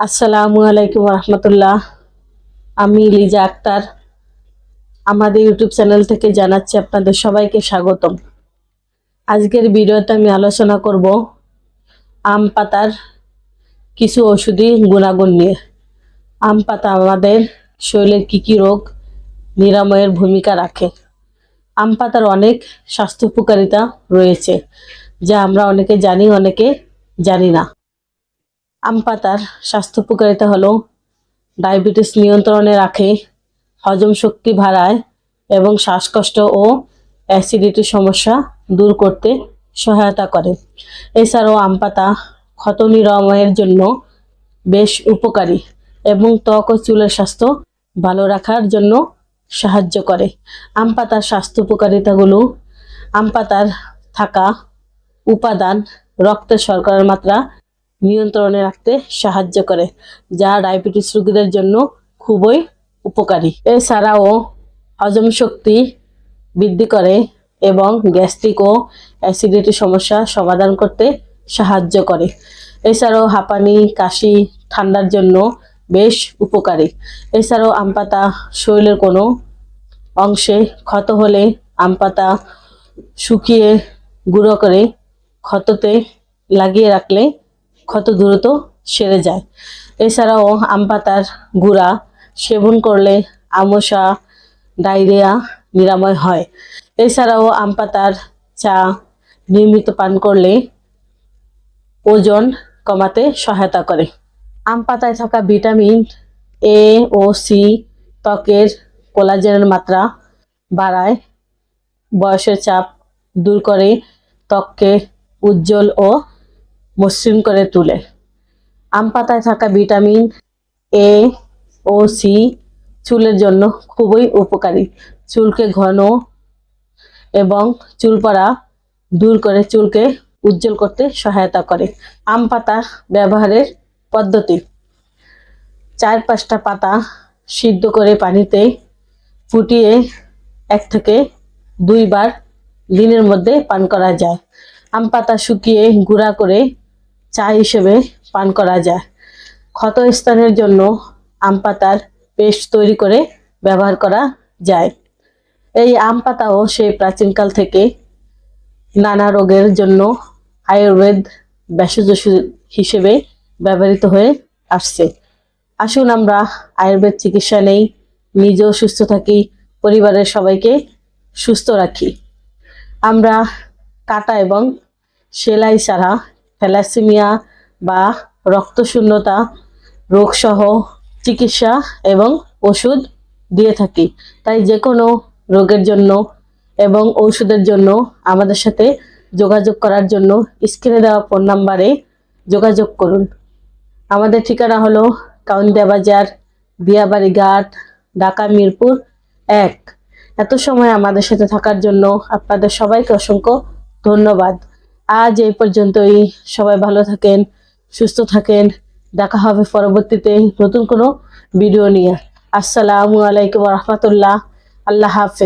আসসালামু আলাইকুম রহমতুল্লাহ। আমি লিজা আক্তার। আমাদের ইউটিউব চ্যানেল থেকে জানাচ্ছি আপনাদের সবাইকে স্বাগতম। আজকের ভিডিওতে আমি আলোচনা করব আম পাতার কিছু ওষুধি গুণাগুণ নিয়ে। আম পাতা আমাদের শরীরের কী কী রোগ নিরাময়ের ভূমিকা রাখে। আম পাতার অনেক স্বাস্থ্য উপকারিতা রয়েছে, যা আমরা অনেকে জানি অনেকে জানি না। আম পাতার স্বাস্থ্য উপকারিতা হলো ডায়াবেটিস নিয়ন্ত্রণে রাখে, হজম শক্তি বাড়ায় এবং শ্বাসকষ্ট ও অ্যাসিডিটি সমস্যা দূর করতে সহায়তা করে। এছাড়াও আম পাতা ক্ষত নিরাময়ের জন্য বেশ উপকারী এবং ত্বক ও চুলের স্বাস্থ্য ভালো রাখার জন্য সাহায্য করে। আম পাতার স্বাস্থ্য উপকারিতাগুলো, আম পাতার থাকা উপাদান রক্তের শর্করার মাত্রা নিয়ন্ত্রণে রাখতে সাহায্য করে, যা ডায়াবেটিস রোগীদের জন্য খুবই উপকারী। এছাড়াও হজম শক্তি বৃদ্ধি করে এবং গ্যাস্ট্রিক ও অ্যাসিডিটি সমস্যা সমাধান করতে সাহায্য করে। এছাড়াও হাঁপানি, কাশি, ঠান্ডার জন্য বেশ উপকারী। এছাড়াও আম পাতা শরীরের কোনো অংশে ক্ষত হলে আম পাতা শুকিয়ে গুঁড়ো করে ক্ষততে লাগিয়ে রাখলে ক্ষত দ্রুত সেরে যায়। এছাড়াও আম পাতার গুঁড়া সেবন করলে আমশা ডায়রিয়া নিরাময় হয়। এছাড়াও আম পাতার চা নিয়মিত পান করলে ওজন কমাতে সহায়তা করে। আম পাতায় থাকা ভিটামিন এ ও সি ত্বকের কোলাজেনের মাত্রা বাড়ায়, বয়সের চাপ দূর করে, ত্বককে উজ্জ্বল ও মসৃণ করে তুলে। আম পাতায় থাকা ভিটামিন এ ও সি চুলের জন্য খুবই উপকারী। চুলকে ঘন এবং চুল পড়া দূর করে চুলকে উজ্জ্বল করতে সহায়তা করে। আম পাতা ব্যবহারের পদ্ধতি। চার পাঁচটা পাতা সিদ্ধ করে পানিতে ফুটিয়ে এক থেকে দুইবার দিনের মধ্যে পান করা যায়। আম পাতা শুকিয়ে গুঁড়া করে চা হিসেবে পান করা যায়। ক্ষত স্থানের জন্য আম পাতার পেস্ট তৈরি করে ব্যবহার করা যায়। এই আম পাতাও সেই প্রাচীনকাল থেকে নানা রোগের জন্য আয়ুর্বেদ ভেষজ হিসেবে ব্যবহৃত হয়ে আসছে। আসুন আমরা আয়ুর্বেদ চিকিৎসা নেই, নিজেও সুস্থ থাকি, পরিবারের সবাইকে সুস্থ রাখি। আমরা কাটা এবং সেলাই ছাড়া থ্যালাসেমিয়া বা রক্তশূন্যতা রোগসহ চিকিৎসা এবং ওষুধ দিয়ে থাকি। তাই যে কোনো রোগের জন্য এবং ঔষধের জন্য আমাদের সাথে যোগাযোগ করার জন্য স্ক্রিনে দেওয়া ফোন নাম্বারে যোগাযোগ করুন। আমাদের ঠিকানা হলো কাউন্দিয়া বাজার দিয়াবাড়ি ঘাট, ঢাকা মিরপুর এক। এত সময় আমাদের সাথে থাকার জন্য আপনাদের সবাইকে অসংখ্য ধন্যবাদ। আজ এই পর্যন্তই। সবাই ভালো থাকেন, সুস্থ থাকেন। দেখা হবে পরবর্তীতে নতুন কোনো ভিডিও নিয়ে। আসসালামু আলাইকুম রহমতুল্লাহ। আল্লাহ হাফেজ।